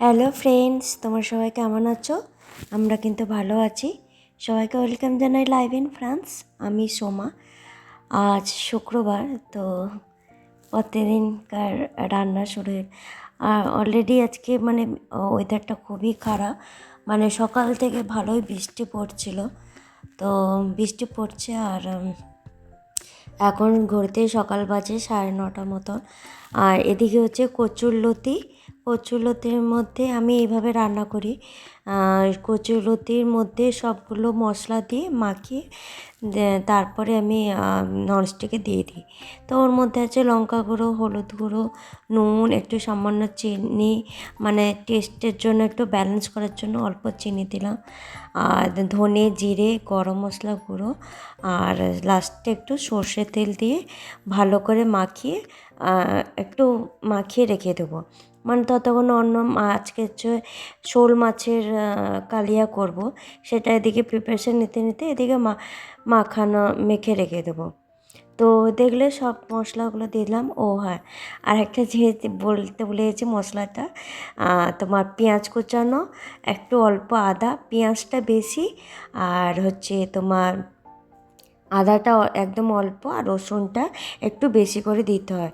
Hello friends, তোমার সবাই কেমন আছো? আমরা কিন্তু ভালো আছি। সবাইকে ওয়েলকাম জানাই লাইভ ইন ফ্রান্স। আমি সোমা। আজ শুক্রবার, তো প্রতিদিনকার রান্না শুরু অলরেডি আজকে মানে ওয়েদারটা খুবই খারাপ। মানে সকাল থেকে ভালোই বৃষ্টি পড়ছিল। তো বৃষ্টি পড়ছে আর এখন ঘুরতে সকাল বাজে সাড়ে নটা মতন। আর এদিকে হচ্ছে কচুরলতি কচুরলতির মধ্যে আমি এইভাবে রান্না করি। আর কচুরলতির মধ্যে সবগুলো মশলা দিয়ে মাখিয়ে তারপরে আমি ননস্টিকে দিয়ে দিই। তো ওর মধ্যে আছে লঙ্কা গুঁড়ো, হলুদ গুঁড়ো, নুন, একটু সামান্য চিনি মানে টেস্টের জন্য একটু ব্যালেন্স করার জন্য অল্প চিনি দিলাম। আর ধনে জিরে, গরম মশলা গুঁড়ো, আর লাস্টে একটু সর্ষে তেল দিয়ে ভালো করে মাখিয়ে একটু মাখিয়ে রেখে দেবো। মানে ততক্ষণ অন্য আজকে হচ্ছে শোল মাছের কালিয়া করব। সেটা এদিকে প্রিপারেশন নিতে নিতে এদিকে মাখানো, মেখে রেখে দেবো। তো দেখলে সব মশলাগুলো দিলাম। ও হ্যাঁ আর একটা জিনিস বলতে ভুলে গেছি মশলাটা তোমার পেঁয়াজ কুচানো, একটু অল্প আদা, পেঁয়াজটা বেশি, আর হচ্ছে তোমার আদাটা একদম অল্প আর রসুনটা একটু বেশি করে দিতে হয়।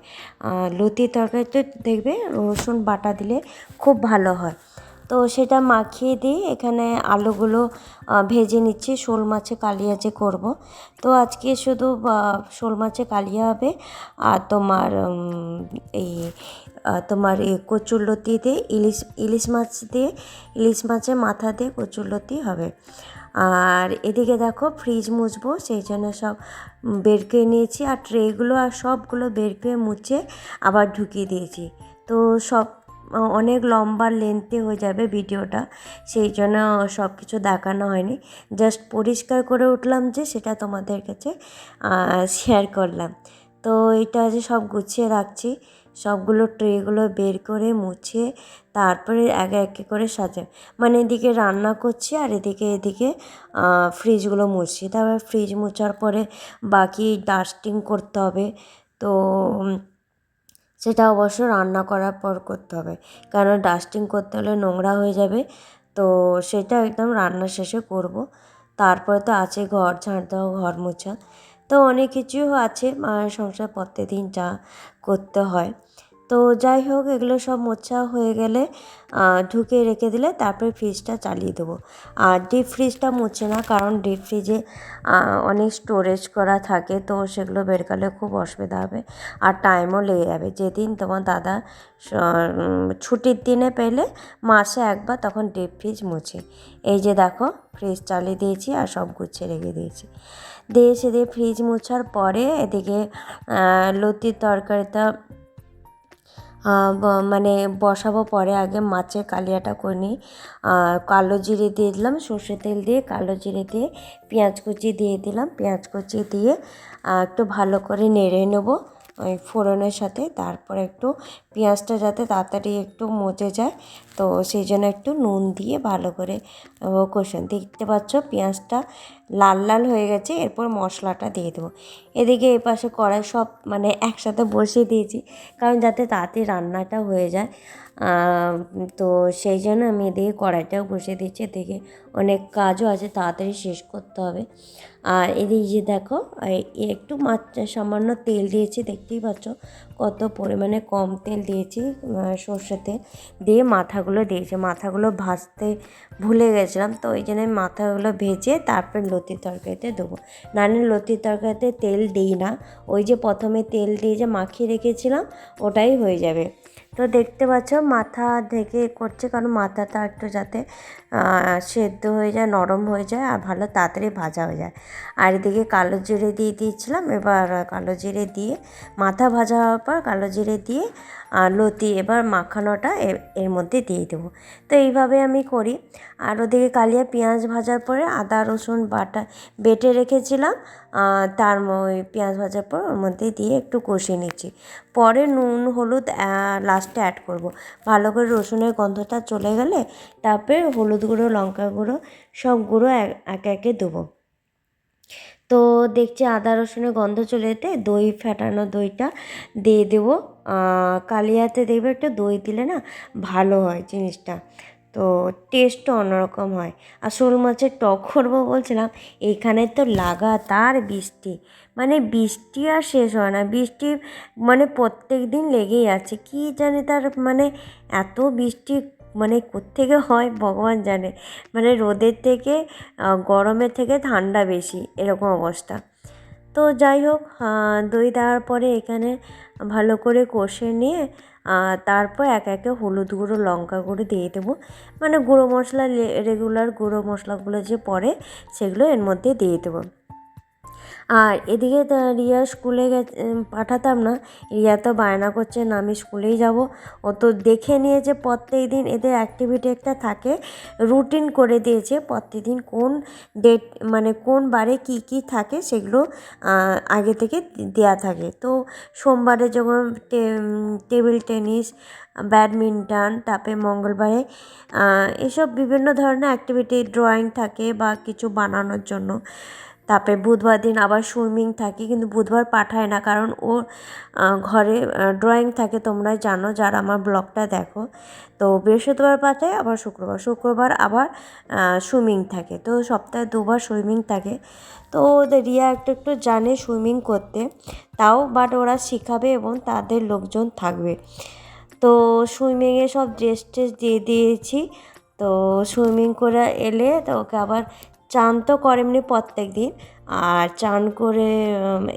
লতির তরকারিতে দেখবে রসুন বাটা দিলে খুব ভালো হয়। তো সেটা মাখিয়ে দিয়ে এখানে আলুগুলো ভেজে নিচ্ছি। শোল মাছে কালিয়া যে করব। তো আজকে শুধু শোল মাছে কালিয়া হবে আর তোমার এই তোমার এই কচুরলতি দিয়ে, ইলিশ ইলিশ মাছ দিয়ে, ইলিশ মাছের মাথা দিয়ে কচুরলতি হবে। আর এদিকে দেখো ফ্রিজ মুছবো, সেই জন্য সব বের করে নিয়েছি। আর ট্রেগুলো আর সবগুলো বের করে মুছে আবার ঢুকিয়ে দিয়েছি। তো সব অনেক লম্বা লেন্থে হয়ে যাবে ভিডিওটা, সেই জন্য সব কিছু দেখানো হয়নি। জাস্ট পরিষ্কার করে উঠলাম যে সেটা তোমাদের কাছে শেয়ার করলাম। তো এটা যে সব গুছিয়ে রাখছি সবগুলো ট্রেগুলো বের করে মুছে তারপরে একে একে করে সাজা। মানে এদিকে রান্না করছি আর এদিকে এদিকে ফ্রিজগুলো মুছছি তারপর ফ্রিজ মোছার পরে বাকি ডাস্টিং করতে হবে। তো সেটা অবশ্য রান্না করার পর করতে হবে। কারণ ডাস্টিং করতে হলে নোংরা হয়ে যাবে। তো সেটা একদম রান্না শেষে করব। তারপরে তো আছে ঘর, ঝাড় দেওয়া, ঘর মোছা। তো অনেক কিছু আছে আর সংসার প্রত্যেকদিন যা করতে হয়। তো যাই হোক, এগুলো সব মোছা হয়ে গেলে ঢুকে রেখে দিলে তারপরে ফ্রিজটা চালিয়ে দেবো। আর ডিপ ফ্রিজটা মুছে না, কারণ ডিপ ফ্রিজে অনেক স্টোরেজ করা থাকে, তো সেগুলো বের করলে খুব অসুবিধা হবে। আর টাইমও লেগে যাবে। যেদিন তোমার দাদা ছুটির দিনে পেলে, মাসে একবার তখন ডিপ ফ্রিজ মুছে। এই যে দেখো ফ্রিজ চালিয়ে দিয়েছি আর সব গুছিয়ে রেখে দিয়েছি। দিয়ে সেদিকে ফ্রিজ মোছার পরে এদিকে লতির তরকারিটা মানে বসাবো পরে আগে মাছের কালিয়াটা করে নিই। কালো জিরে দিয়ে দিলাম সর্ষে তেল দিয়ে কালো জিরে দিয়ে পেঁয়াজ কুচি দিয়ে দিলাম। পেঁয়াজ কুচি দিয়ে একটু ভালো করে নেড়ে নেব ওই ফোড়নের সাথে। তারপর একটু পেঁয়াজটা যাতে তাড়াতাড়ি একটু মজে যায়, তো সেই জন্য একটু নুন দিয়ে ভালো করে কষুন। দেখতে পাচ্ছ পেঁয়াজটা লাল লাল হয়ে গেছে, এরপর মশলাটা দিয়ে দেবো। এদিকে এই পাশে কড়াই সব মানে একসাথে বসিয়ে দিয়েছি, কারণ যাতে তাড়াতাড়ি রান্নাটা হয়ে যায়। তো সেই জন্য আমি এদিকে কড়াইটাও বসিয়ে দিচ্ছি, এদিকে অনেক কাজও আছে, তাড়াতাড়ি শেষ করতে হবে। আর এদিকে যে দেখো একটু মাছ, সামান্য তেল দিয়েছি, দেখতেই পাচ্ছ কত পরিমাণে কম তেল দিয়েছি সর্ষে তেল দিয়ে মাথাগুলো দিয়েছি। মাথাগুলো ভাজতে ভুলে গেছিলাম, তো ওই জন্য মাথাগুলো ভেজে তারপর লতির তরকারিতে দেবো। নানের লতির তরকারিতে তেল দিই না। ওই যে প্রথমে তেল দিয়ে যে মাখিয়ে রেখেছিলাম, ওটাই হয়ে যাবে। তো দেখতে পাচ্ছ মাথা ঢেকে করছে, কারণ মাথাটা একটু যাতে সেদ্ধ হয়ে যায়, নরম হয়ে যায় আর ভালো তাড়াতাড়ি ভাজা হয়ে যায়। আর এদিকে কালো জিরে দিয়ে দিয়েছিলাম, এবার কালো জিরে দিয়ে, মাথা ভাজা হওয়ার পর কালো জিরে দিয়ে লতি এবার মাখানোটা এর মধ্যে দিয়ে দেবো। তো এইভাবে আমি করি। আর ওদিকে কালিয়া পেঁয়াজ ভাজার পরে আদা, রসুন, বাটা বেটে রেখেছিলাম তার ওই পেঁয়াজ ভাজার পর ওর মধ্যে দিয়ে একটু কষিয়ে নিচ্ছি। পরে নুন, হলুদ লাস্টে অ্যাড করব। ভালো করে রসুনের গন্ধটা চলে গেলে তারপরে হলুদ গুঁড়ো, লঙ্কা গুঁড়ো, সব গুঁড়ো এক- একে দেবো। তো দেখছি আদা রসুনের গন্ধ চলে যেতে দই ফেটানো দইটা দিয়ে দেবো। কালিয়াতে দেখবে একটু দই দিলে না ভালো হয় জিনিসটা। তো টেস্টটা অন্যরকম হয়। আর শোল মাছের টক করব বলছিলাম এইখানে তো লাগাতার বৃষ্টি। মানে বৃষ্টি আর শেষ হয় না। বৃষ্টি মানে প্রত্যেক দিন লেগেই আছে। কি জানি তার মানে এত বৃষ্টি মানে কোত্থেকে হয় ভগবান জানে। মানে রোদের থেকে গরমের থেকে ঠান্ডা বেশি, এরকম অবস্থা। তো যাই হোক দই দেওয়ার পরে এখানে ভালো করে কষে নিয়ে তারপর এক একে হলুদ গুঁড়ো, লঙ্কা গুঁড়ো দিয়ে দেবো। মানে গুঁড়ো মশলা রেগুলার গুঁড়ো মশলাগুলো যে পড়ে, সেগুলো এর মধ্যে দিয়ে দেবো। আর এদিকে রিয়া স্কুলে পাঠাতাম না। রিয়া তো বায়না করছে না, আমি স্কুলেই যাব। ও তো দেখে নিয়েছে প্রত্যেক দিন এদের অ্যাক্টিভিটি একটা থাকে। রুটিন করে দিয়েছে প্রত্যেক দিন কোন ডেট মানে কোন বারে কি কি থাকে সেগুলো আগে থেকে দেয়া থাকে। তো সোমবারে যখন টেবিল টেনিস ব্যাডমিন্টন, তারপরে মঙ্গলবারে এসব বিভিন্ন ধরনের অ্যাক্টিভিটি ড্রয়িং থাকে বা কিছু বানানোর জন্য। তারপরে বুধবার দিন আবার সুইমিং থাকে, কিন্তু বুধবার পাঠায় না, কারণ ও ঘরে ড্রয়িং থাকে তোমরা জানো, যারা আমার ব্লগটা দেখো। তো বৃহস্পতিবার পাঠায়, আবার শুক্রবার। শুক্রবার আবার সুইমিং থাকে। তো সপ্তাহে দুবার সুইমিং থাকে। তো ওদের রিয়া একটু একটু জানে সুইমিং করতে। তাও বাট ওরা শিখাবে এবং তাদের লোকজন থাকবে। তো সুইমিংয়ে সব ড্রেস ট্রেস দিয়ে দিয়েছি। তো সুইমিং করে এলে তো ওকে আবার চান তো করে এমনি প্রত্যেক দিন আর চান করে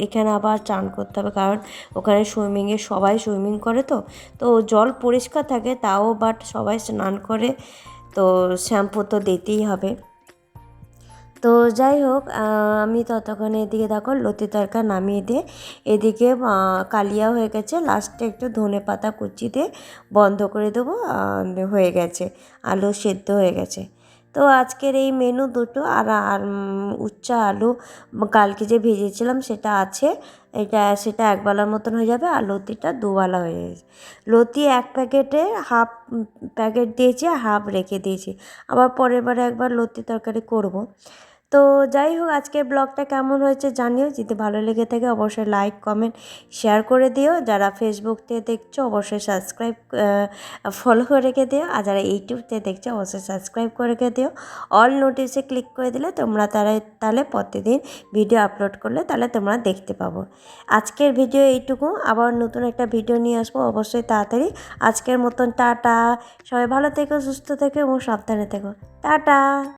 এখানে আবার চান করতে হবে কারণ ওখানে সুইমিংয়ে সবাই সুইমিং করে তো। তো জল পরিষ্কার থাকে তাও বাট সবাই স্নান করে, তো শ্যাম্পু তো দিতেই হবে। তো যাই হোক আমি ততক্ষণে এদিকে দেখো লতি তরকা নামিয়ে দিয়ে এদিকে কালিয়া হয়ে গেছে। লাস্টে একটু ধনে পাতা কুচি দিয়ে বন্ধ করে দেবো হয়ে গেছে। আলু সেদ্ধ হয়ে গেছে। তো আজকের এই মেনু দুটো আর আর উচ্চা আলু কালকে যে ভেজেছিলাম সেটা আছে। এটা, সেটা একবেলার মতন হয়ে যাবে আর লতিটা দুবেলা হয়ে যাবে। লতি এক প্যাকেটে হাফ প্যাকেট দিয়েছি হাফ রেখে দিয়েছি। আবার পরের বারে একবার লতি তরকারি করব। তো যাই হোক, আজকের ব্লগটা কেমন হয়েছে জানিও। যদি ভালো লেগে থাকে, অবশ্যই লাইক কমেন্ট শেয়ার করে দিও। যারা ফেসবুক থেকে দেখছ, অবশ্যই সাবস্ক্রাইব ফলো করে রেখে দিও। আর যারা ইউটিউব থেকে দেখছ, অবশ্যই সাবস্ক্রাইব করে রেখে দিও। অল নোটিসে ক্লিক করে দিলে তোমরা তারা, তাহলে প্রতিদিন ভিডিও আপলোড করলে তাহলে তোমরা দেখতে পাবো। আজকের ভিডিও এইটুকু। আবার নতুন একটা ভিডিও নিয়ে আসব, অবশ্যই তাড়াতাড়ি। আজকের মতন টাটা। সবাই ভালো থেকো, সুস্থ থেকো এবং সাবধানে থেকো। টাটা!